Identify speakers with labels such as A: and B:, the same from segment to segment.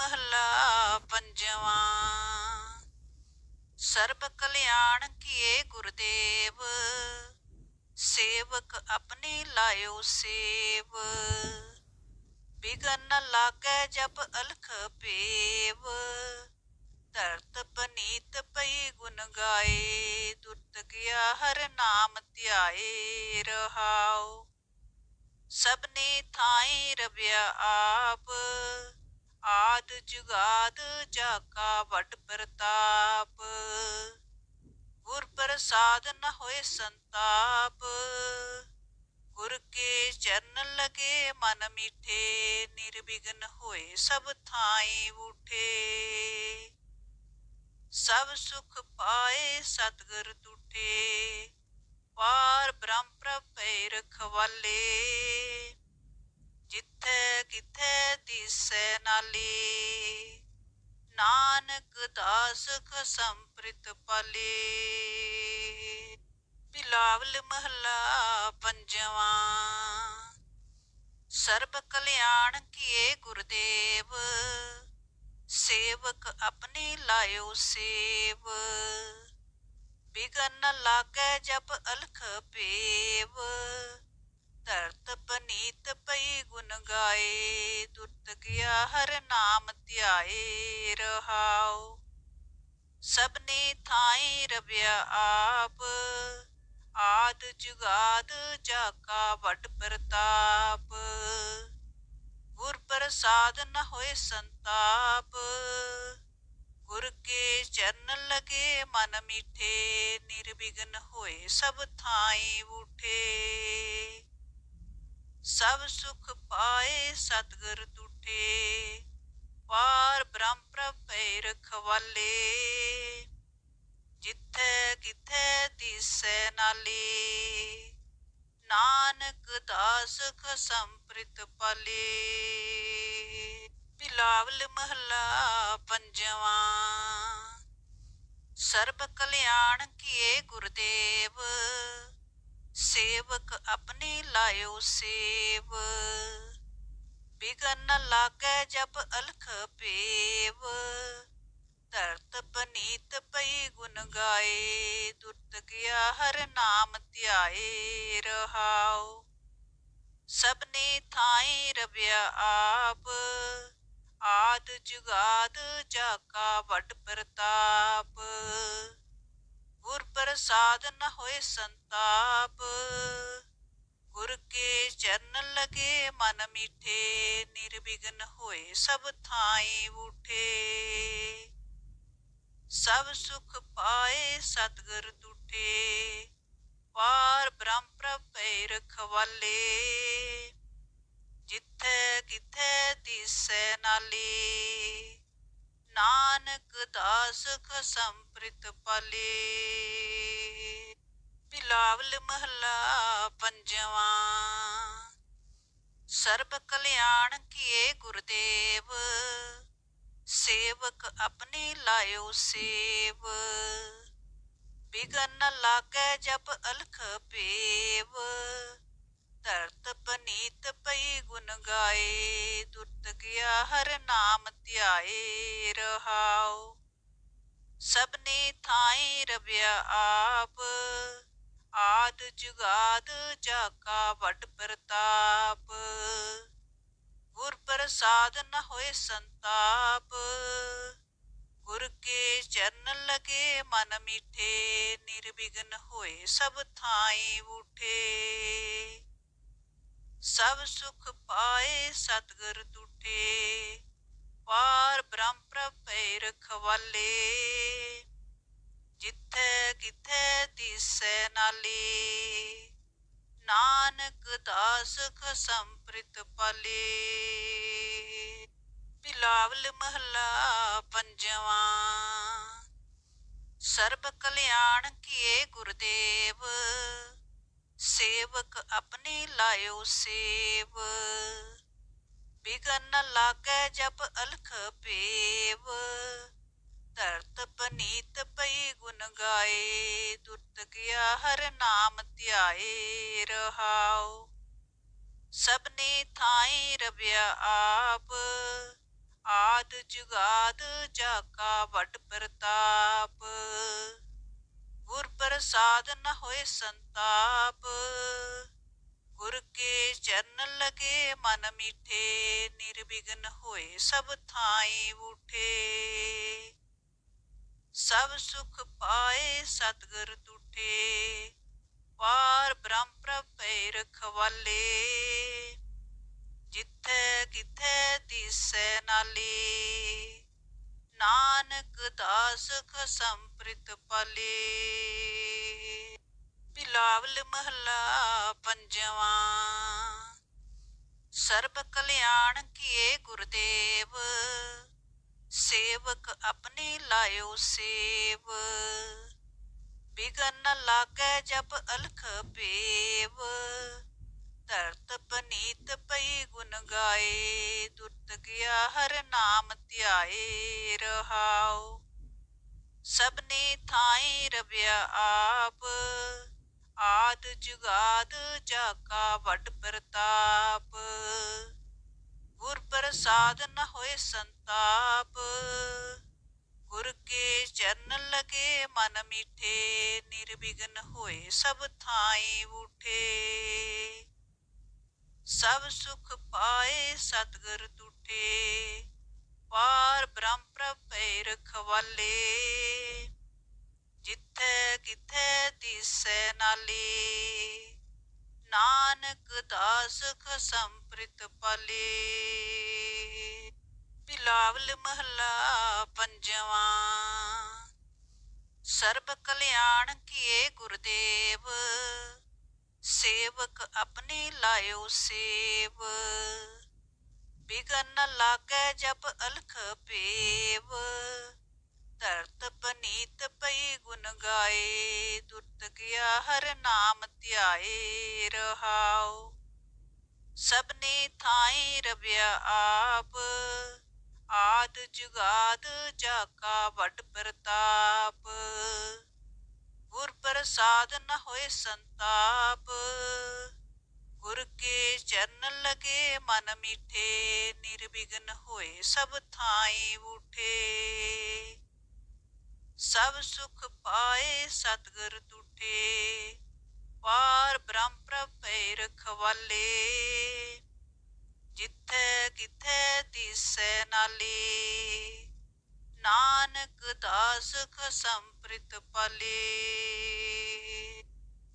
A: ਮਹੱਲਾ ਪੰਜਵਾਂ। ਸਰਬ ਕਲਿਆਣ ਕੀਏ ਗੁਰਦੇਵ, ਸੇਵਕ ਆਪਣੇ ਲਾਇਓ ਸੇਵ। ਬਿਗਨ ਲਾਗੇ ਲਾਗੈ ਜਬ ਅਲਖ ਪੇਵ। ਧਰਤ ਪਨੀਤ ਪਈ ਗੁਣ ਗਾਏ, ਦੁਰਤ ਗਿਆ ਹਰ ਨਾਮ ਧਿਆਏ ਰਹਾਉ। ਸਭਨੇ ਥਾਈ ਰਵਿਆ ਆਪ ਆਦ ਜੁਗਾਦ ਜਾਕਾ ਵੱਡ ਪ੍ਰਤਾਪ। ਗੁਰ ਪ੍ਰਸਾਦ ਨ ਹੋਏ ਸੰਤਾਪ। ਗੁਰ ਕੇ ਚਰਨ ਲਗੇ ਮਨ ਮੀਠੇ, ਨਿਰਵਿਘਨ ਹੋਏ ਸਭ ਥਾਈ ਉਠੇ ਸਭ ਸੁਖ ਪਾਏ ਸਤਿਗੁਰ ਤੁਠੇ, ਪਾਰ ਬ੍ਰਹਮ ਪ੍ਰਭੇ ਰਖਵਾਲੇ। ਜਿੱਥੇ ਕਿਥੇ ਦਿਸੈ ਨਾਲੇ, ਨਾਨਕ ਦਾਸ ਸੰਪ੍ਰਿਤ ਪਾਲੇ। ਬਿਲਾਵਲ ਮਹੱਲਾ ਪੰਜਵਾਂ, ਸਰਬ ਕਲਿਆਣ ਕੀਏ ਗੁਰਦੇਵ, ਸੇਵਕ ਆਪਣੇ ਲਾਇਓ ਸੇਵ। ਬਿਗਨ ਲਾਗੇ ਲਾਗੈ ਜਬ ਅਲਖ ਪੇਵ ਧਰਤ ਪਨੀਤ ਪਈ ਗੁਣ ਗਾਏ, ਦੁਰਤ ਗਿਆ ਹਰ ਨਾਮ ਧਿਆਏ ਰਹਾਉ। ਸਭਨੇ ਥਾਈ ਰਵਿਆ ਆਪ, ਆਦ ਜੁਗਾਦ ਜਾਕਾ ਵੱਡ ਪ੍ਰਤਾਪ। ਗੁਰ ਪ੍ਰਸਾਦ ਨ ਹੋਏ ਸੰਤਾਪ, ਗੁਰ ਕੇ ਚਰਨ ਲਗੇ ਮਨ ਮੀਠੇ, ਨਿਰਵਿਘਨ ਹੋਏ ਸਭ ਥਾਈ ਉਠੇ। ਸਭ ਸੁਖ ਪਾਏ ਸਤਿਗੁਰ ਤੁਠੇ ਪਾਰ ਬ੍ਰਹਮ ਪ੍ਰਭੈ ਰਖਵਾਲੇ। ਜਿੱਥੇ ਕਿਥੇ ਦਿਸੈ ਨਾਲੇ, ਨਾਨਕ ਦਾਸ ਖਸੰਪ੍ਰਿਤ ਪਾਲੇ। ਬਿਲਾਵਲ ਮਹੱਲਾ ਪੰਜਵਾਂ, ਸਰਬ ਕਲਿਆਣ ਕੀਏ ਗੁਰਦੇਵ। ਸੇਵਕ ਆਪਣੇ ਲਾਇਓ ਸੇਵ। ਬਿਗਨ ਲਾਗੇ ਲਾਗੈ ਜਬ ਅਲਖ ਪੇਵ। ਧਰਤ ਪਨੀਤ ਪਈ ਗੁਣ ਗਾਏ। ਦੁਰਤ ਗਿਆ ਹਰ ਨਾਮ ਧਿਆਏ ਰਹਾਉ। ਸਭਨੇ ਥਾਈ ਰਵਿਆ ਆਪ। ਆਦ ਜੁਗਾਦ ਜਾਕਾ ਵੱਡ ਪ੍ਰਤਾਪ। ਗੁਰ ਪ੍ਰਸਾਦ ਨ ਹੋਏ ਸੰਤਾਪ। ਗੁਰ ਕੇ ਚਰਨ ਲਗੇ ਮਨ ਮੀਠੇ, ਨਿਰਵਿਘਨ ਹੋਏ ਸਭ ਥਾਈ ਉਠੇ ਸਭ ਸੁਖ ਪਾਏ ਸਤਿਗੁਰ ਤੁਠੇ ਪਾਰ ਬ੍ਰਹਮ ਪ੍ਰਭੈ ਰਖਵਾਲੇ ਜਿੱਥੇ ਕਿਥੇ ਦਿਸੈ ਨਾਲੇ ਨਾਨਕ ਦਾਸ ਖਸੰਪ੍ਰਿਤ ਪਾਲੇ। ਬਿਲਾਵਲ ਮਹੱਲਾ ਪੰਜਵਾਂ। ਸਰਬ ਕਲਿਆਣ ਕੀਏ ਗੁਰਦੇਵ। ਸੇਵਕ ਆਪਣੇ ਲਾਇਓ ਸੇਵ। ਬਿਗਨ ਲਾਗੇ ਲਾਗੈ ਜਬ ਅਲਖ ਪੇਵ। ਧਰਤ ਪਨੀਤ ਪਈ ਗੁਣ ਗਾਏ, ਦੁਰਤ ਗਿਆ ਹਰ ਨਾਮ ਧਿਆਏ, ਰਹਾਉ। ਸਭਨੇ ਥਾਈ ਰਵਿਆ ਆਪ, ਆਦ ਜੁਗਾਦ ਜਾਕਾ ਵੱਡ ਪ੍ਰਤਾਪ। ਗੁਰ ਪ੍ਰਸਾਦ ਨ ਹੋਏ ਸੰਤਾਪ, ਗੁਰ ਕੇ ਚਰਨ ਲਗੇ ਮਨ ਮਿੱਠੇ, ਨਿਰਵਿਘਨ ਹੋਏ ਸਭ ਥਾਈ ਉਠੇ ਸਭ ਸੁਖ ਪਾਏ ਸਤਿਗੁਰ ਤੁਠੇ ਪਾਰ ਬ੍ਰਹਮ ਪ੍ਰਭੈ ਰਖਵਾਲੇ। ਜਿੱਥੇ ਕਿਥੇ ਦਿਸੈ ਨਾਲੇ, ਨਾਨਕ ਦਾਸ ਖਸੰਪ੍ਰਿਤ ਪਾਲੇ। ਬਿਲਾਵਲ ਮਹੱਲਾ ਪੰਜਵਾਂ, ਸਰਬ ਕਲਿਆਣ ਕੀਏ ਗੁਰਦੇਵ। ਸੇਵਕ ਆਪਣੇ ਲਾਇਓ ਸੇਵ। ਬਿਗਨ ਲਾਗੇ ਲਾਗੈ ਜਬ ਅਲਖ ਪੇਵ। ਧਰਤ ਪਨੀਤ ਪਈ ਗੁਣ ਗਾਏ। ਦੁਰਤ ਗਿਆ ਹਰ ਨਾਮ ਧਿਆਏ ਰਹਾਉ। ਸਭਨੇ ਥਾਈ ਰਵਿਆ ਆਪ। ਆਦ ਜੁਗਾਦ ਜਾ ਕਾ ਵੱਡ ਪ੍ਰਤਾਪ। ਗੁਰ ਪ੍ਰਸਾਦ ਨ ਹੋਏ ਸੰਤਾਪ। ਗੁਰ ਕੇ ਚਰਨ ਲਗੇ ਮਨ ਮੀਠੇ, ਨਿਰਵਿਘਨ ਹੋਏ ਸਭ ਥਾਈ ਉਠੇ। ਸਭ ਸੁਖ ਪਾਏ ਸਤਿਗੁਰ ਤੁਠੇ, ਪਾਰ ਬ੍ਰਹਮ ਪ੍ਰਭੇ ਰਖਵਾਲੇ। ਜਿੱਥੇ ਕਿਥੇ ਦਿਸੈ ਨਾਲੀ, ਨਾਨਕ ਦਾਸ ਖਸਮ ਪ੍ਰਿਤ ਪਾਲੇ। ਬਿਲਾਵਲ ਮਹੱਲਾ ਪੰਜਵਾਂ। ਸਰਬ ਕਲਿਆਣ ਕੀਏ ਗੁਰਦੇਵ। ਸੇਵਕ ਆਪਣੇ ਲਾਇਓ ਸੇਵ। ਬਿਗਨ ਨ ਲਾਗੈ ਜਪ ਅਲਖ ਪੇਵ। ਧਰਤ ਪਨੀਤ ਪਈ ਗੁਣ ਗਾਏ। ਦੁਰਤ ਗਿਆ ਹਰ ਨਾਮ ਧਿਆਏ ਰਹਾਉ। ਸਭਨੇ ਥਾਈ ਰਵਿਆ ਆਪ। ਆਦ ਜੁਗਾਦ ਜਾ ਕਾ ਵੱਡ ਪ੍ਰਤਾਪ। ਗੁਰ ਪ੍ਰਸਾਦ ਨ ਹੋਏ ਸੰਤਾਪ। ਗੁਰ ਕੇ ਚਰਨ ਲਗੇ ਮਨ ਮੀਠੇ। ਨਿਰਵਿਘਨ ਹੋਏ ਸਭ ਥਾਈ ਉਠੇ ਸਭ ਸੁਖ ਪਾਏ ਸਤਿਗੁਰ ਤੁਠੇ। ਪਾਰ ਬ੍ਰਹਮ ਪ੍ਰਭੇ ਰਖਵਾਲੇ ਜਿੱਥੇ ਕਿਥੇ ਦਿਸੈ ਨਾਲੀ, ਨਾਨਕ ਦਾਸ ਖਸਮ ਪ੍ਰਿਤ ਪਾਲੇ। ਬਿਲਾਵਲ ਮਹਲਾ ਪੰਜਵਾਂ, ਸਰਬ ਕਲਿਆਣ ਕੀਏ ਗੁਰਦੇਵ, ਸੇਵਕ ਆਪਣੇ ਲਾਇਓ ਸੇਵ। ਬਿਗਨ ਲਾਗੈ ਜਪ ਅਲਖ ਪੇਵ। ਧਰਤ ਪਨੀਤ ਪਈ ਗੁਣ ਗਾਏ, ਦੁਰਤ ਗਿਆ ਹਰ ਨਾਮ ਧਿਆਏ ਰਹਾਉ। ਸਭਨੇ ਥਾਈ ਰਵਿਆ ਆਪ, ਆਦ ਜੁਗਾਦ ਜਾਕਾ ਵੱਡ ਪ੍ਰਤਾਪ। ਗੁਰ ਪ੍ਰਸਾਦ ਨ ਹੋਏ ਸੰਤਾਪ ਗੁਰ ਕੇ ਚਰਨ ਲਗੇ ਮਨ ਮਿੱਠੇ, ਨਿਰਵਿਘਨ ਹੋਏ ਸਭ ਥਾਈ ਉਠੇ। ਸਭ ਸੁਖ ਪਾਏ ਸਤਿਗੁਰ ਤੁਠੇ, ਪਾਰ ਬ੍ਰਹਮ ਪ੍ਰਭੇ ਰਖਵਾਲੇ। ਜਿੱਥੇ ਕਿਥੇ ਦਿਸੈ ਨਾਲੀ, ਨਾਨਕ ਦਾਸ ਖਸਮ ਪ੍ਰਿਤ ਪਾਲੇ।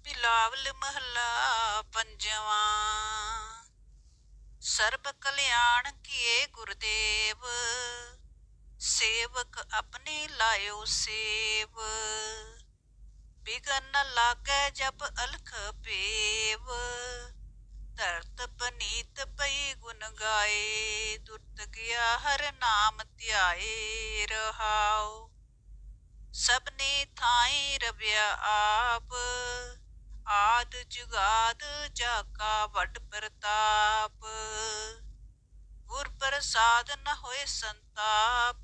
A: ਬਿਲਾਵਲ ਮਹੱਲਾ ਪੰਜਵਾਂ। ਸਰਬ ਕਲਿਆਣ ਕੀਏ ਗੁਰਦੇਵ, ਸੇਵਕ ਆਪਣੇ ਲਾਇਓ ਸੇਵ। ਬਿਗਨ ਲਾਗੇ ਲਾਗੈ ਜਪ ਅਲਖ ਪੇਵ। ਧਰਤ ਪਨੀਤ ਪਈ ਗੁਣ ਗਾਏ, ਦੁਰਤ ਗਿਆ ਹਰ ਨਾਮ ਧਿਆਏ ਰਹਾਉ। ਸਭਨੇ ਥਾਈ ਰਵਿਆ ਆਪ ਆਦ ਜੁਗਾਦ ਜਾਕਾ ਵੱਡ ਪ੍ਰਤਾਪ। ਗੁਰ ਪ੍ਰਸਾਦ ਨ ਹੋਏ ਸੰਤਾਪ।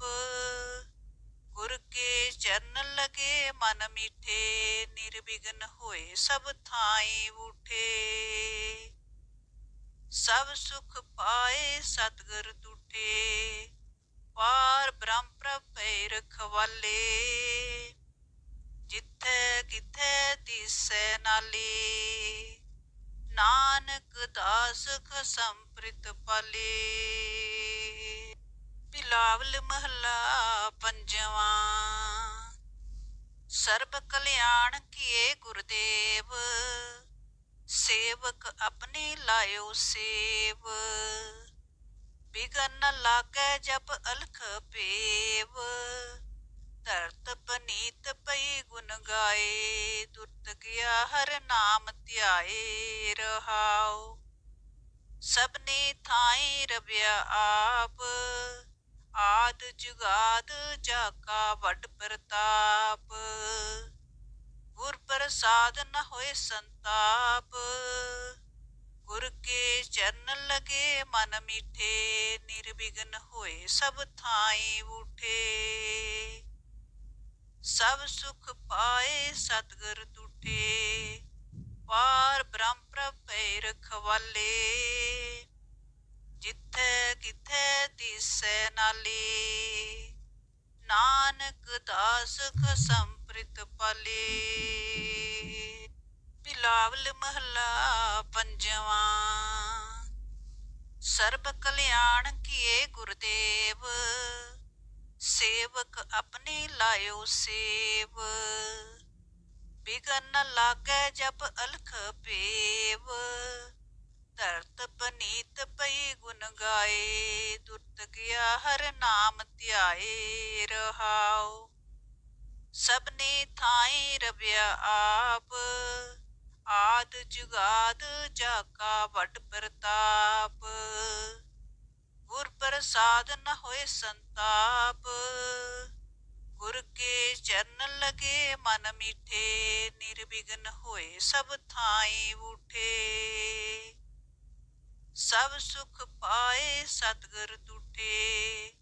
A: ਗੁਰ ਕੇ ਚਰਨ ਲਗੇ ਮਨ ਮੀਠੇ, ਨਿਰਵਿਘਨ ਹੋਏ ਸਭ ਥਾਈ ਉਠੇ। ਸਭ ਸੁਖ ਪਾਏ ਸਤਿਗੁਰ ਤੁਠੇ, ਪਾਰ ਬ੍ਰਹਮ ਪ੍ਰਭੇ ਰਖਵਾਲੇ। ਜਿੱਥੇ ਕਿਥੇ ਦਿਸੈ ਨਾਲੀ ਨਾਨਕ ਦਾਸ ਖਸਮ ਪ੍ਰਿਤ ਪਾਲੇ। ਬਿਲਾਵਲ ਮਹਲਾ ਪੰਜਵਾਂ, ਸਰਬ ਕਲਿਆਣ ਕੀਏ ਗੁਰਦੇਵ, ਸੇਵਕ ਆਪਣੇ ਲਾਇਓ ਸੇਵ। ਬਿਗਨ ਲਾਗੇ ਲਾਗੈ ਜਪ ਅਲਖ ਪੇਵ ਧਰਤ ਪਨੀਤ ਪਈ ਗੁਣ ਗਾਏ, ਦੁਰਤ ਗਿਆ ਹਰ ਨਾਮ ਧਿਆਏ ਰਹਾਉ। ਸਭਨੇ ਥਾਈ ਰਵਿਆ ਆਪ, ਆਦ ਜੁਗਾਦ ਜਾ ਕਾ ਵੱਡ ਪ੍ਰਤਾਪ। ਗੁਰ ਪ੍ਰਸਾਦ ਨ ਹੋਏ ਸੰਤਾਪ, ਗੁਰ ਕੇ ਚਰਨ ਲਗੇ ਮਨ ਮਿੱਠੇ, ਨਿਰਵਿਘਨ ਹੋਏ ਸਭ ਥਾਈ ਉਠੇ ਸਭ ਸੁਖ ਪਾਏ ਸਤਿਗੁਰ ਤੁਠੇ ਪਾਰ ਬ੍ਰਹਮ ਪ੍ਰਭੇ ਰਖਵਾਲੇ। ਜਿੱਥੇ ਕਿਥੇ ਦਿਸੈ ਨਾਲੀ, ਨਾਨਕ ਦਾਸ ਸੰਪ੍ਰਿਤ ਪਾਲੇ। ਬਿਲਾਵਲ ਮਹਲਾ ਪੰਜਵਾਂ, ਸਰਬ ਕਲਿਆਣ ਕੀਏ ਗੁਰਦੇਵ। ਸੇਵਕ ਆਪਣੇ ਲਾਇਓ ਸੇਵ। ਬਿਗਨ ਲਾਗੇ ਲਾਗੈ ਜਬ ਅਲਖ ਪੇਵ। ਧਰਤ ਪਨੀਤ ਪਈ ਗੁਣ ਗਾਏ। ਦੁਰਤ ਗਿਆ ਹਰ ਨਾਮ ਧਿਆਏ ਰਹਾਉ। ਸਭਨੇ ਥਾਈ ਰਵਿਆ ਆਪ। ਆਦ ਜੁਗਾਦ ਜਾਕਾ ਵੱਡ ਪ੍ਰਤਾਪ। ਗੁਰ ਪ੍ਰਸਾਦ ਨ ਹੋਏ ਸੰਤਾਪ। ਗੁਰ ਕੇ ਚਰਨ ਲਗੇ ਮਨ ਮੀਠੇ, ਨਿਰਵਿਘਨ ਹੋਏ ਸਭ ਥਾਈ ਉਠੇ ਸਭ ਸੁਖ ਪਾਏ ਸਤਿਗੁਰ ਤੁਠੇ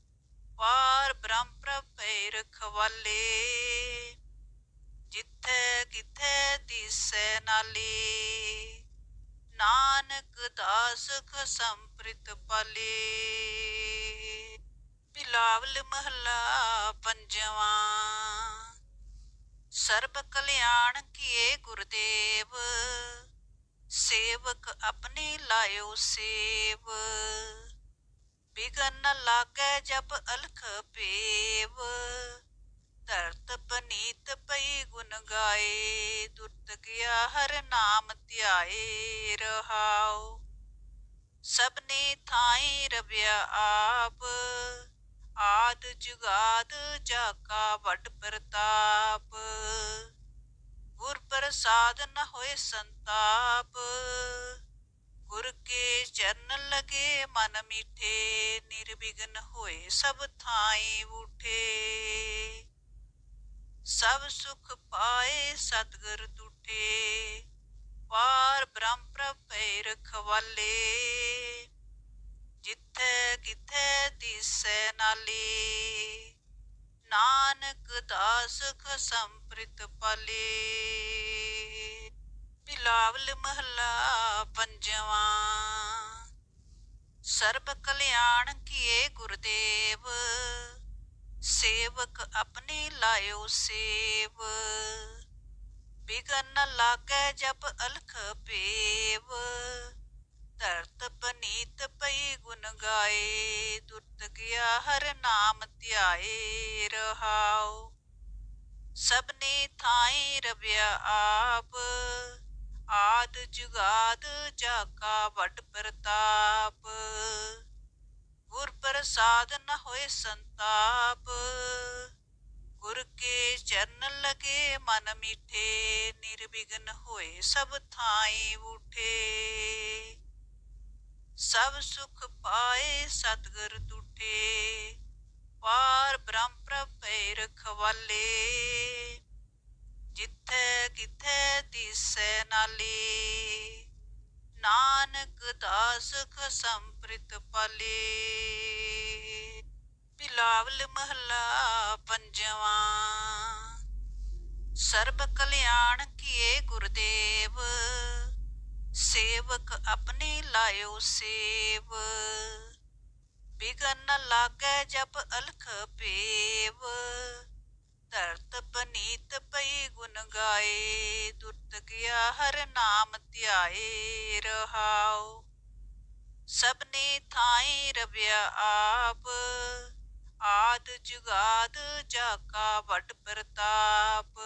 A: ਪਾਰ ਬ੍ਰਹਮ ਪ੍ਰਭੈ ਰਖਵਾਲੇ। ਜਿੱਥੇ ਕਿਥੇ ਦਿਸੈ ਨਾਲੀ ਨਾਨਕ ਦਾਸ ਖਸੰਪ੍ਰਿਤ ਪਾਲੇ। ਬਿਲਾਵਲ ਮਹਲਾ ਪੰਜਵਾਂ। ਸਰਬ ਕਲਿਆਣ ਕੀਏ ਗੁਰਦੇਵ। ਸੇਵਕ ਆਪਣੇ ਲਾਇਓ ਸੇਵ। ਬਿਗਨ ਲਾਗੇ ਲਾਗੈ ਜਬ ਅਲਖ ਪੇਵ। ਧਰਤ ਪਨੀਤ ਪਈ ਗੁਣ ਗਾਏ, ਦੁਰਤ ਗਿਆ ਹਰ ਨਾਮ ਧਿਆਏ ਰਹਾਉ। ਸਭਨੇ ਥਾਈ ਰਵਿਆ ਆਪ, ਆਦ ਜੁਗਾਦ ਜਾਕਾ ਵੱਡ ਪ੍ਰਤਾਪ। ਗੁਰ ਪ੍ਰਸਾਦ ਨ ਹੋਏ ਸੰਤਾਪ, ਗੁਰ ਕੇ ਚਰਨ ਲਗੇ ਮਨ ਮੀਠੇ, ਨਿਰਵਿਘਨ ਹੋਏ ਸਭ ਥਾਈ ਉਠੇ। ਸਭ ਸੁਖ ਪਾਏ ਸਤਿਗੁਰ ਤੁਠੇ ਪਾਰ ਬ੍ਰਹਮ ਪ੍ਰਭੈ ਰਖਵਾਲੇ। ਜਿੱਥੇ ਕਿਥੇ ਦਿਸੈ ਨਾਲੀ, ਨਾਨਕ ਦਾਸ ਖਸੰਪ੍ਰਿਤ ਪਾਲੇ। ਬਿਲਾਵਲ ਮਹਲਾ ਪੰਜਵਾਂ, ਸਰਬ ਕਲਿਆਣ ਕੀਏ ਗੁਰਦੇਵ। ਸੇਵਕ ਆਪਣੇ ਲਾਇਓ ਸੇਵ। ਬਿਗਨ ਲਾਗੇ ਲਾਗੈ ਜਬ ਅਲਖ ਪੇਵ। ਧਰਤ ਪਨੀਤ ਪਈ ਗੁਣ ਗਾਏ। ਦੁਰਤ ਗਿਆ ਹਰ ਨਾਮ ਧਿਆਏ ਰਹਾਉ। ਸਭਨੇ ਥਾਈ ਰਵਿਆ ਆਪ। ਆਦ ਜੁਗਾਦ ਜਾਕਾ ਵੱਡ ਪ੍ਰਤਾਪ। ਗੁਰ ਪ੍ਰਸਾਦ ਨ ਹੋਏ ਸੰਤਾਪ। ਗੁਰ ਕੇ ਚਰਨ ਲਗੇ ਮਨ ਮੀਠੇ, ਨਿਰਵਿਘਨ ਹੋਏ ਸਭ ਥਾਈ ਉਠੇ। ਸਭ ਸੁਖ ਪਾਏ ਸਤਿਗੁਰ ਤੁਠੇ, ਪਾਰ ਬ੍ਰਹਮ ਪ੍ਰਭੈ ਰਖਵਾਲੇ ਜਿੱਥੇ ਕਿਥੇ ਦਿਸੈ ਨਾਲੀ ਨਾਨਕ ਦਾਸ ਖਸੰਪ੍ਰਿਤ ਪਾਲੇ। ਬਿਲਾਵਲ ਮਹਲਾ ਪੰਜਵਾਂ। ਸਰਬ ਕਲਿਆਣ ਕੀਏ ਗੁਰਦੇਵ। ਸੇਵਕ ਆਪਣੇ ਲਾਇਓ ਸੇਵ। ਬਿਗਨ ਲਾਗੇ ਲਾਗੈ ਜਬ ਅਲਖ ਪੇਵ। ਧਰਤ ਪਨੀਤ ਪਈ ਗੁਣ ਗਾਏ, ਦੁਰਤ ਗਿਆ ਹਰ ਨਾਮ ਧਿਆਏ ਰਹਾਉ। ਸਭਨੇ ਥਾਈ ਰਵਿਆ ਆਪ, ਆਦ ਜੁਗਾਦ ਜਾਕਾ ਵੱਡ ਪ੍ਰਤਾਪ।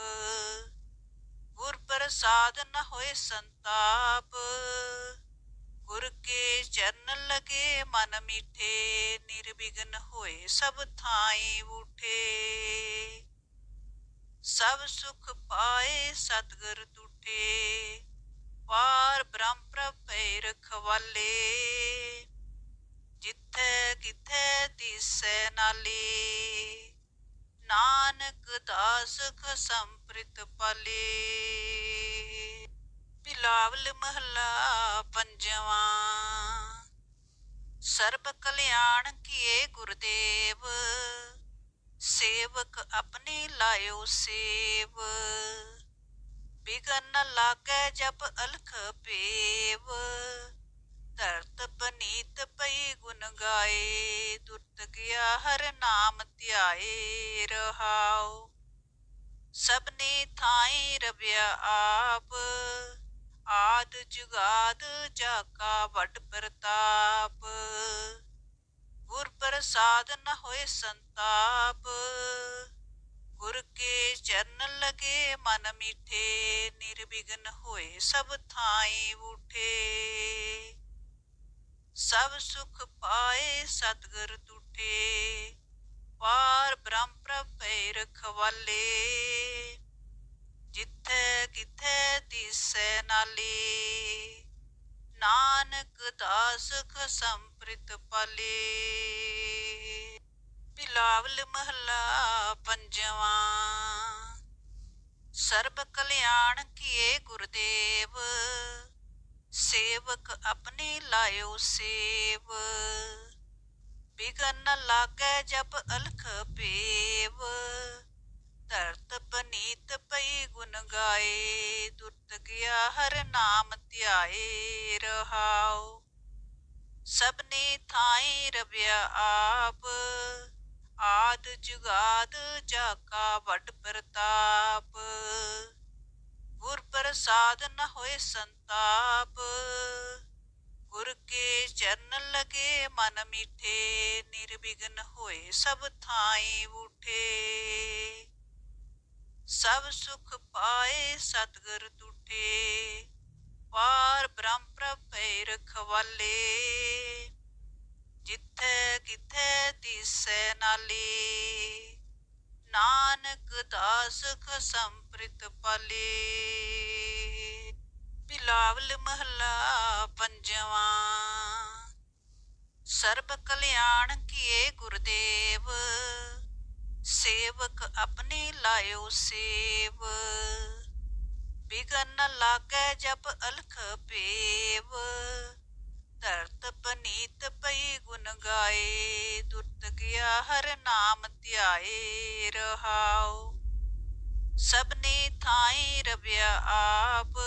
A: ਗੁਰ ਪ੍ਰਸਾਦ ਨ ਹੋਏ ਸੰਤਾਪ, ਗੁਰ ਕੇ ਚਰਨ ਲਗੇ ਮਨ ਮੀਠੇ, ਨਿਰਵਿਘਨ ਹੋਏ ਸਭ ਥਾਈ ਉਠੇ ਸਭ ਸੁਖ ਪਾਏ ਸਤਿਗੁਰ ਤੁਠੇ ਪਾਰ ਬ੍ਰਹਮ ਪ੍ਰਭੈ ਰਖਵਾਲੇ। ਜਿੱਥੇ ਕਿਥੇ ਦਿਸੈ ਨਾਲੀ, ਨਾਨਕ ਦਾਸ ਖਸੰਪ੍ਰਿਤ ਪਾਲੇ। ਬਿਲਾਵਲ ਮਹਲਾ ਪੰਜਵਾਂ, ਸਰਬ ਕਲਿਆਣ ਕੀਏ ਗੁਰਦੇਵ। ਸੇਵਕ ਆਪਣੇ ਲਾਇਓ ਸੇਵ। ਬਿਗਨ ਲਾਗੇ ਲਾਗੈ ਜਬ ਅਲਖ ਪੇਵ। ਧਰਤ ਪਨੀਤ ਪਈ ਗੁਣ ਗਾਏ। ਦੁਰਤ ਗਿਆ ਹਰ ਨਾਮ ਧਿਆਏ ਰਹਾਉ। ਸਭਨੇ ਥਾਈ ਰਵਿਆ ਆਪ। ਆਦ ਜੁਗਾਦ ਜਾਕਾ ਵੱਡ ਪ੍ਰਤਾਪ। ਗੁਰ ਪ੍ਰਸਾਦ ਨ ਹੋਏ ਸੰਤਾਪ ਗੁਰ ਕੇ ਚਰਨ ਲਗੇ ਮਨ ਮਿੱਠੇ, ਨਿਰਵਿਘਨ ਹੋਏ ਸਭ ਥਾਈ ਉਠੇ। ਸਭ ਸੁਖ ਪਾਏ ਸਤਿਗੁਰ ਤੁਠੇ, ਪਾਰ ਬ੍ਰਹਮ ਪ੍ਰਭੇ ਰਖਵਾਲੇ। ਜਿੱਥੇ ਕਿਥੇ ਦਿਸੈ ਨਾਲੇ, ਨਾਨਕ ਦਾਸ ਖਸੰਪ੍ਰਿਤ ਪਾਲੇ। ਬਿਲਾਵਲ ਮਹੱਲਾ ਪੰਜਵਾਂ। ਸਰਬ ਕਲਿਆਣ ਕੀਏ ਗੁਰਦੇਵ, ਸੇਵਕ ਆਪਣੇ ਲਾਇਓ ਸੇਵ। ਬਿਗਨ ਲਾਗੇ ਲਾਗੈ ਜਪ ਅਲਖ ਪੇਵ। ਧਰਤ ਪਨੀਤ ਪਈ ਗੁਣ ਗਾਏ, ਦੁਰਤ ਗਿਆ ਹਰ ਨਾਮ ਧਿਆਏ ਰਹਾਉ। ਸਭਨੇ ਥਾਈ ਰਵਿਆ ਆਪ ਆਦ ਜੁਗਾਦ ਜਾਕਾ ਵੱਡ ਪ੍ਰਤਾਪ। ਗੁਰ ਪ੍ਰਸਾਦ ਨ ਹੋਏ ਸੰਤਾਪ। ਗੁਰ ਕੇ ਚਰਨ ਲਗੇ ਮਨ ਮੀਠੇ, ਨਿਰਵਿਘਨ ਹੋਏ ਸਭ ਥਾਈ ਉਠੇ ਸਭ ਸੁਖ ਪਾਏ ਸਤਿਗੁਰ ਤੁਠੇ, ਪਾਰ ਬ੍ਰਹਮ ਪ੍ਰਭੇ ਰਖਵਾਲੇ। ਜਿੱਥੇ ਕਿਥੇ ਦਿਸੈ ਨਾਲੇ, ਨਾਨਕ ਦਾਸ ਸੰਪ੍ਰਿਤ ਪਾਲੇ। ਬਿਲਾਵਲ ਮਹਲਾ ਪੰਜਵਾਂ, ਸਰਬ ਕਲਿਆਣ ਕੀਏ ਗੁਰਦੇਵ, ਸੇਵਕ ਆਪਣੇ ਲਾਇਓ ਸੇਵ। ਬਿਗਨ ਲਾਗੇ ਲਾਗੈ ਜਪ ਅਲਖ ਪੇਵ ਧਰਤ ਪਨੀਤ ਪਈ ਗੁਣ ਗਾਏ, ਦੁਰਤ ਗਿਆ ਹਰ ਨਾਮ ਧਿਆਏ ਰਹਾਉ। ਸਭਨੇ ਥਾਈ ਰਵਿਆ ਆਪ,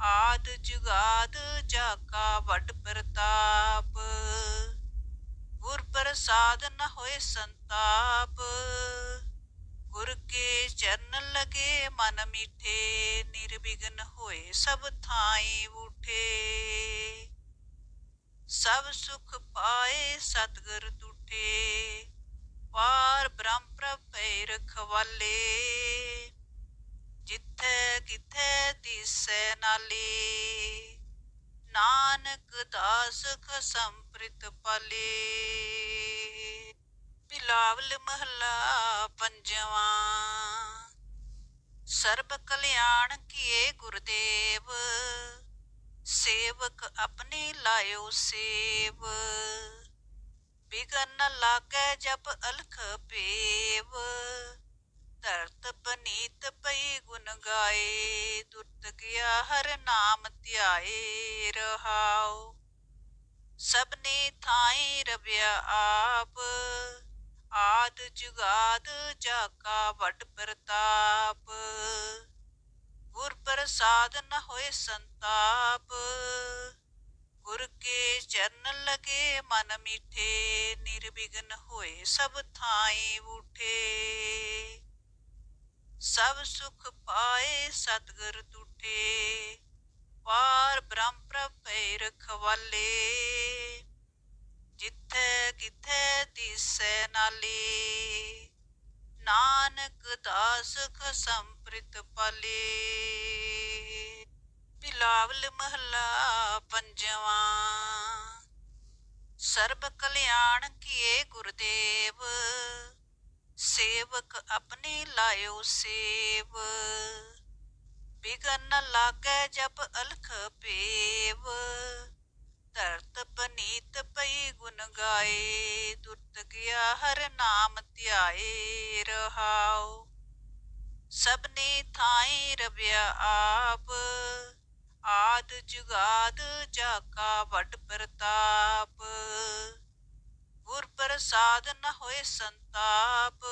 A: ਆਦ ਜੁਗਾਦ ਜਾਕਾ ਵੱਡ ਪ੍ਰਤਾਪ। ਗੁਰ ਪ੍ਰਸਾਦ ਨ ਹੋਏ ਸੰਤਾਪ, ਗੁਰ ਕੇ ਚਰਨ ਲਗੇ ਮਨ ਮੀਠੇ, ਨਿਰਵਿਘਨ ਹੋਏ ਸਭ ਥਾਈ ਉਠੇ ਸਭ ਸੁਖ ਪਾਏ ਸਤਿਗੁਰ ਤੁਠੇ ਪਾਰ ਬ੍ਰਹਮ ਪ੍ਰਭੇ ਰਖਵਾਲੇ। ਜਿੱਥੇ ਕਿਥੇ ਦਿਸੈ ਨਾਲੇ, ਨਾਨਕ ਦਾਸ ਖਸੰਪ੍ਰਿਤ ਪਾਲੇ। ਬਿਲਾਵਲ ਮਹਲਾ ਪੰਜਵਾਂ, ਸਰਬ ਕਲਿਆਣ ਕੀਏ ਗੁਰਦੇਵ। ਸੇਵਕ ਆਪਣੇ ਲਾਇਓ ਸੇਵ। ਬਿਗਨ ਲਾਗੇ ਲਾਗੈ ਜਪ ਅਲਖ ਪੇਵ। ਧਰਤ ਪਨੀਤ ਪਈ ਗੁਣ ਗਾਏ। ਦੁਰਤ ਗਿਆ ਹਰ ਨਾਮ ਧਿਆਏ ਰਹਾਉ। ਸਭਨੇ ਥਾਈ ਰਵਿਆ ਆਪ। ਆਦ ਜੁਗਾਦ ਜਾਕਾ ਵਡ ਪ੍ਰਤਾਪ। ਗੁਰ ਪ੍ਰਸਾਦ ਨ ਹੋਏ ਸੰਤਾਪ ਗੁਰ ਕੇ ਚਰਨ ਲਗੇ ਮਨ ਮਿੱਠੇ ਨਿਰਵਿਘਨ ਹੋਏ ਸਭ ਥਾਈ ਉਠੇ। ਸਭ ਸੁਖ ਪਾਏ ਸਤਿਗੁਰ ਤੁਠੇ, ਪਾਰ ਬ੍ਰਹਮ ਪ੍ਰਭੇ ਰਖਵਾਲੇ। ਜਿੱਥੇ ਕਿਥੇ ਦਿਸੈ ਨਾਲੇ, ਨਾਨਕ ਦਾਸ ਖਸੰਪ੍ਰਿਤ ਪਾਲੇ। ਬਿਲਾਵਲ ਮਹੱਲਾ ਪੰਜਵਾਂ। ਸਰਬ ਕਲਿਆਣ ਕੀਏ ਗੁਰਦੇਵ, ਸੇਵਕ ਆਪਣੇ ਲਾਇਓ ਸੇਵ। ਬਿਗਨ ਲਾਗੇ ਜਪ ਅਲਖ ਪੇਵ। ਧਰਤ ਪਨੀਤ ਪਈ ਗੁਣ ਗਾਏ, ਦੁਰਤ ਗਿਆ ਹਰ ਨਾਮ ਧਿਆਏ ਰਹਾਉ। ਸਭਨੇ ਥਾਈ ਰਵਿਆ ਆਪ। ਜੁਗਾਦ ਜਾਕਾ ਵੱਡ ਪ੍ਰਤਾਪ। ਗੁਰ ਪ੍ਰਸਾਦ ਨ ਹੋਏ ਸੰਤਾਪ।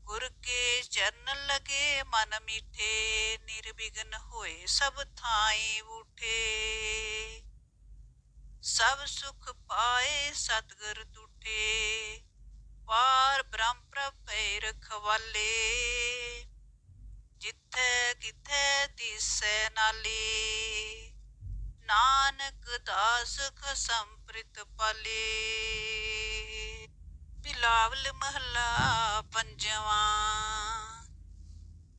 A: ਗੁਰ ਕੇ ਚਰਨ ਲਗੇ ਮਨ ਮੀਠੇ, ਨਿਰਵਿਘਨ ਹੋਏ ਸਭ ਥਾਈ ਉਠੇ ਸਭ ਸੁਖ ਪਾਏ ਸਤਿਗੁਰ ਤੁਠੇ ਪਾਰ ਬ੍ਰਹਮ ਪ੍ਰਭੇ ਰਖਵਾਲੇ। ਜਿੱਥੇ ਕਿਥੇ ਦਿਸੈ ਨਾਲੀ ਨਾਨਕ ਦਾਸ ਸੰਪ੍ਰਿਤ ਪਾਲੇ। ਬਿਲਾਵਲ ਮਹਲਾ ਪੰਜਵਾਂ,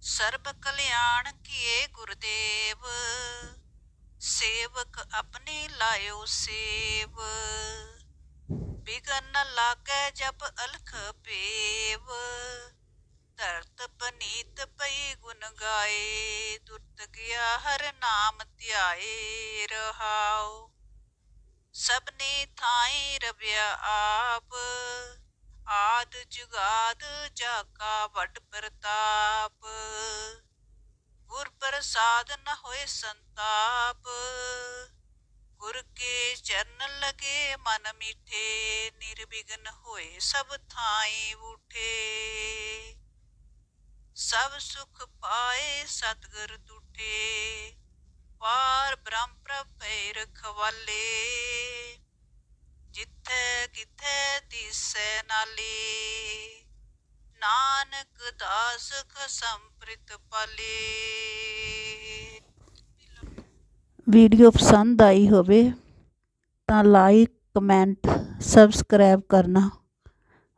A: ਸਰਬ ਕਲਿਆਣ ਕੀਏ ਗੁਰਦੇਵ, ਸੇਵਕ ਆਪਣੇ ਲਾਇਓ ਸੇਵ। ਬਿਗਨ ਨ ਲਾਗੈ ਜਬ ਅਲਖ ਪੇਵ ਧਰਤ ਪਨੀਤ ਪਈ ਗੁਣ ਗਾਏ, ਦੁਰਤ ਗਿਆ ਹਰ ਨਾਮ ਧਿਆਏ ਰਹਾਉ। ਸਭਨੇ ਥਾਈ ਰਵਿਆ ਆਪ, ਆਦ ਜੁਗਾਦ ਜਾਕਾ ਵੱਡ ਪ੍ਰਤਾਪ। ਗੁਰ ਪ੍ਰਸਾਦ ਨ ਹੋਏ ਸੰਤਾਪ, ਗੁਰ ਕੇ ਚਰਨ ਲਗੇ ਮਨ ਮਿੱਠੇ, ਨਿਰਵਿਘਨ ਹੋਏ ਸਭ ਥਾਈ ਉਠੇ। ਸਭ ਸੁਖ ਪਾਏ ਸਤਿਗੁਰ ਤੁਠੇ ਪਾਰ ਬ੍ਰਹਮ ਪ੍ਰਭੇ ਰਖਵਾਲੇ। ਜਿੱਥੇ ਕਿਥੇ ਦਿਸੈ ਨਾਲੀ, ਨਾਨਕ ਦਾਸ ਸੰਪ੍ਰਿਤ ਪਾਲੇ।
B: ਵੀਡੀਓ ਪਸੰਦ ਆਈ ਹੋਵੇ ਤਾਂ ਲਾਈਕ ਕਮੈਂਟ ਸਬਸਕ੍ਰਾਈਬ ਕਰਨਾ।